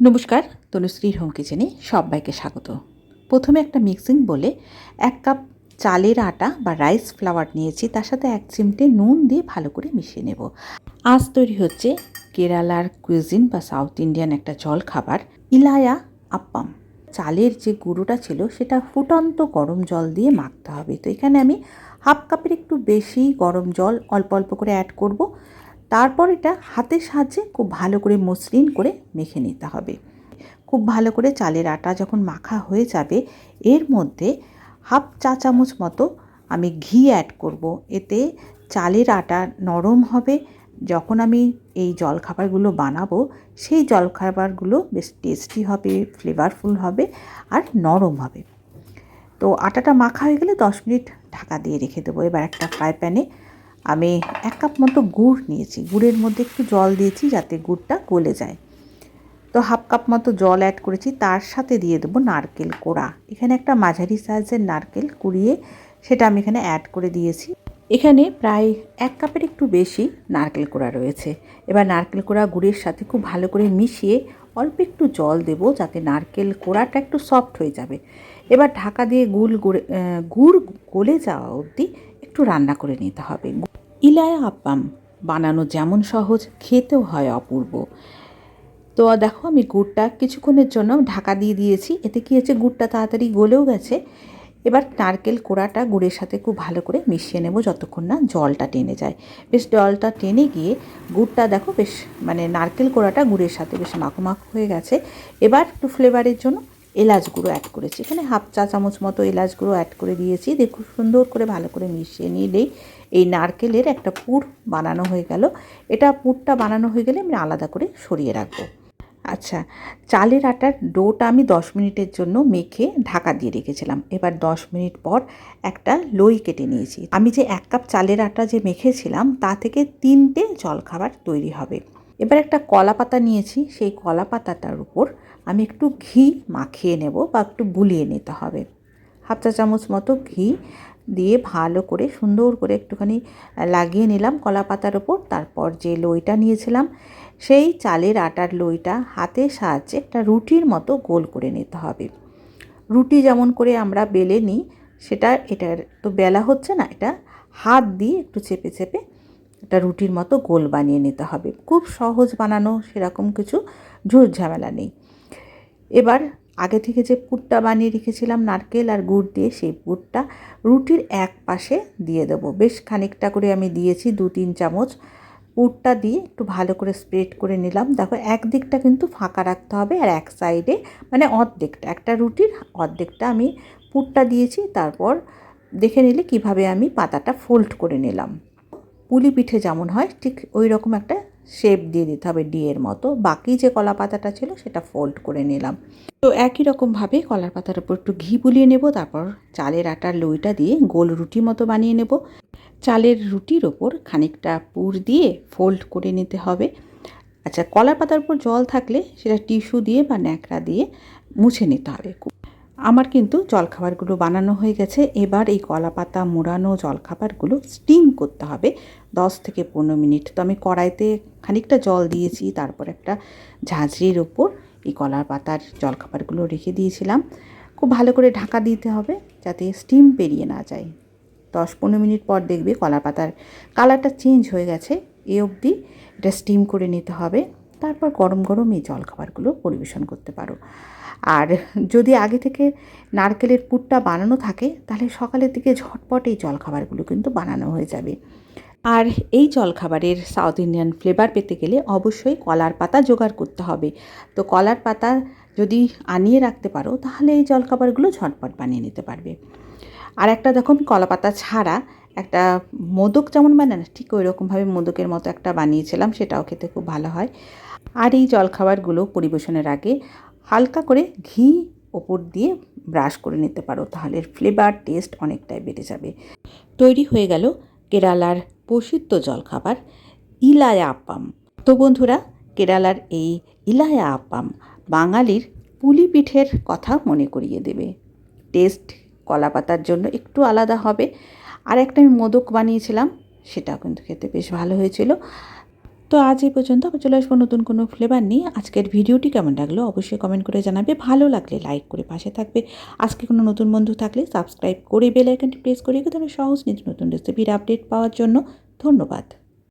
নমস্কার তনুশ্রীর হোম কিচেনে সবাইকে স্বাগত। প্রথমে একটা মিক্সিং বলে এক কাপ চালের আটা বা রাইস ফ্লাওয়ার নিয়েছি, তার সাথে এক চিমটে নুন দিয়ে ভালো করে মিশিয়ে নেব। আজ তৈরি হচ্ছে কেরালার কুইজিন বা সাউথ ইন্ডিয়ান একটা জল খাবার ইলায়া আপ্পাম। চালের যে গুঁড়োটা ছিল, সেটা ফুটন্ত গরম জল দিয়ে মাখতে হবে। তো এখানে আমি হাফ কাপের একটু বেশি গরম জল অল্প অল্প করে অ্যাড করব। তারপর এটা হাতের সাহায্যে খুব ভালো করে মসৃণ করে মেখে নিতে হবে। খুব ভালো করে চালের আটা যখন মাখা হয়ে যাবে, এর মধ্যে হাফ চা চামচ মতো আমি ঘি অ্যাড করব। এতে চালের আটা নরম হবে। যখন আমি এই জলখাবারগুলো বানাবো, সেই জলখাবারগুলো বেশ টেস্টি হবে ফ্লেভারফুল হবে আর নরম হবে। তো আটাটা মাখা হয়ে গেলে দশ মিনিট ঢাকা দিয়ে রেখে দেবো। এবার একটা ফ্রাই প্যানে আমি এক কাপ মতো গুড় নিয়েছি। গুড়ের মধ্যে একটু জল দিয়েছি যাতে গুড়টা গলে যায়। তো হাফ কাপ মতো জল অ্যাড করেছি, তার সাথে দিয়ে দেবো নারকেল কোড়া। এখানে একটা মাঝারি সাইজের নারকেল কুড়িয়ে সেটা আমি এখানে অ্যাড করে দিয়েছি। এখানে প্রায় এক কাপের একটু বেশি নারকেল কোড়া রয়েছে। এবার নারকেল কোড়া গুড়ের সাথে খুব ভালো করে মিশিয়ে অল্প একটু জল দেবো যাতে নারকেল কোড়াটা একটু সফট হয়ে যাবে। এবার ঢাকা দিয়ে গড়ে গুড় গলে যাওয়া অবধি একটু রান্না করে নিতে হবে। ইলায়া আপ্পাম, বানানো যেমন সহজ, খেতেও হয় অপূর্ব। তো দেখো, আমি গুড়টা কিছুক্ষণের জন্য ঢাকা দিয়ে দিয়েছি। এতে কী হচ্ছে গুড়টা তাড়াতাড়ি গলেও গেছে। এবার নারকেল কোড়াটা গুড়ের সাথে খুব ভালো করে মিশিয়ে নেব যতক্ষণ না জলটা টেনে যায়। বেশ জলটা টেনে গিয়ে গুড়টা দেখো, বেশ মানে নারকেল কোড়াটা গুড়ের সাথে বেশ মাখো মাখো হয়ে গেছে। এবার একটু ফ্লেভারের জন্য এলাচ গুঁড়ো অ্যাড করেছি। এখানে হাফ চা চামচ মতো এলাচ গুঁড়ো অ্যাড করে দিয়েছি। দেখুন সুন্দর করে ভালো করে মিশিয়ে নিলেই এই নারকেলের একটা পুর বানানো হয়ে গেল। এটা পুরটা বানানো হয়ে গেলে আমি আলাদা করে সরিয়ে রাখব। আচ্ছা চালের আটার ডোটা আমি দশ মিনিটের জন্য মেখে ঢাকা দিয়ে রেখেছিলাম। এবার দশ মিনিট পর একটা লই কেটে নিয়েছি। আমি যে এক কাপ চালের আটা যে মেখেছিলাম, তা থেকে তিনটে জলখাবার তৈরি হবে। এবার একটা কলা পাতা নিয়েছি, সেই কলা পাতাটার উপর আমি একটু ঘি মাখিয়ে নেব বা একটু বুলিয়ে নিতে হবে। হাফ চা চামচ মতো ঘি দিয়ে ভালো করে, সুন্দর করে একটুখানি লাগিয়ে নিলাম কলা পাতার ওপর তারপর যে লইটা নিয়েছিলাম, সেই চালের আটার লইটা হাতের সাহায্যে একটা রুটির মতো গোল করে নিতে হবে। রুটি যেমন করে আমরা বেলে নিই, সেটা এটার তো বেলা হচ্ছে না, এটা হাত দিয়ে একটু চেপে চেপে একটা রুটির মতো গোল বানিয়ে নিতে হবে। খুব সহজ বানানো সেরকম কিছু ঝুট ঝামেলা নেই। এবার আগে থেকে যে পুরটা বানিয়ে রেখেছিলাম, নারকেল আর গুড় দিয়ে সেই পুরটা রুটির এক পাশে দিয়ে দেবো। বেশ খানিকটা করে আমি দিয়েছি, দু তিন চামচ। পুরটা দিয়ে একটু ভালো করে স্প্রেড করে নিলাম। দেখো এক দিকটা কিন্তু ফাঁকা রাখতে হবে আর এক সাইডে মানে অর্ধেকটা, একটা রুটির অর্ধেকটা আমি পুরটা দিয়েছি। তারপর দেখে নিলে কীভাবে আমি পাতাটা ফোল্ড করে নিলাম। পুলি পিঠে যেমন হয়, ঠিক ওই রকম একটা শেপ দিয়ে দিতে হবে ডিয়ের মতো। বাকি যে কলা পাতাটা ছিল সেটা ফোল্ড করে নিলাম। তো একই রকমভাবে কলার পাতার উপর একটু ঘি বুলিয়ে নেব, তারপর চালের আটার লইটা দিয়ে গোল রুটি মতো বানিয়ে নেব। চালের রুটির ওপর খানিকটা পুর দিয়ে ফোল্ড করে নিতে হবে। আচ্ছা কলার পাতার উপর জল থাকলে সেটা টিস্যু দিয়ে বা ন্যাকড়া দিয়ে মুছে নিতে হবে। আমার কিন্তু জলখাবারগুলো বানানো হয়ে গেছে। এবার এই কলা পাতা মোড়ানো জলখাবারগুলো স্টিম করতে হবে দশ থেকে পনেরো মিনিট। তো আমি কড়াইতে খানিকটা জল দিয়েছি, তারপর একটা ঝাঁঝরির ওপর এই কলার পাতার জলখাবারগুলো রেখে দিয়েছিলাম। খুব ভালো করে ঢাকা দিতে হবে যাতে স্টিম পেরিয়ে না যায়। দশ পনেরো মিনিট পর দেখবে কলা পাতার কালারটা চেঞ্জ হয়ে গেছে। এ অবধি এটা স্টিম করে নিতে হবে। তারপর গরম গরম এই জলখাবারগুলো পরিবেশন করতে পারো। আর যদি আগে থেকে নারকেলের পুরটা বানানো থাকে, তাহলে সকালের দিকে ঝটপট এই জলখাবারগুলো কিন্তু বানানো হয়ে যাবে। আর এই জলখাবারের সাউথ ইন্ডিয়ান ফ্লেভার পেতে গেলে অবশ্যই কলার পাতা জোগাড় করতে হবে। তো কলার পাতা যদি আনিয়ে রাখতে পারো, তাহলে এই জলখাবারগুলো ঝটপট বানিয়ে নিতে পারবে। আর একটা দেখুন, কলা পাতা ছাড়া একটা মোদক যেমন বানায় না, ঠিক ওই রকমভাবে মোদকের মতো একটা বানিয়েছিলাম, সেটাও খেতে খুব ভালো হয়। আর এই জলখাবারগুলো পরিবেশনের আগে হালকা করে ঘি ওপর দিয়ে ব্রাশ করে নিতে পারো, তাহলে ফ্লেভার টেস্ট অনেকটাই বেড়ে যাবে। তৈরি হয়ে গেল কেরালার প্রসিদ্ধ জলখাবার ইলায়া আপ্পাম তো বন্ধুরা, কেরালার এই ইলায়া আপ্পাম বাঙালির পুলি পিঠের কথা মনে করিয়ে দেবে। টেস্ট কলা পাতার জন্য একটু আলাদা হবে। আর একটা আমি মোদক বানিয়েছিলাম, সেটাও কিন্তু খেতে বেশ ভালো হয়েছিল। তো আজ এই পর্যন্ত আমি চলে আসব নতুন কোনো ফ্লেভার নিয়ে। আজকের ভিডিওটি কেমন লাগল অবশ্যই কমেন্ট করে জানাবে। ভালো লাগলে লাইক করে পাশে থাকবে। আজকে কোনো নতুন বন্ধু থাকলে সাবস্ক্রাইব করে বেল আইকনটি প্রেস করে ধরনের সহজ নিত্য নতুন রেসিপির আপডেট পাওয়ার জন্য ধন্যবাদ।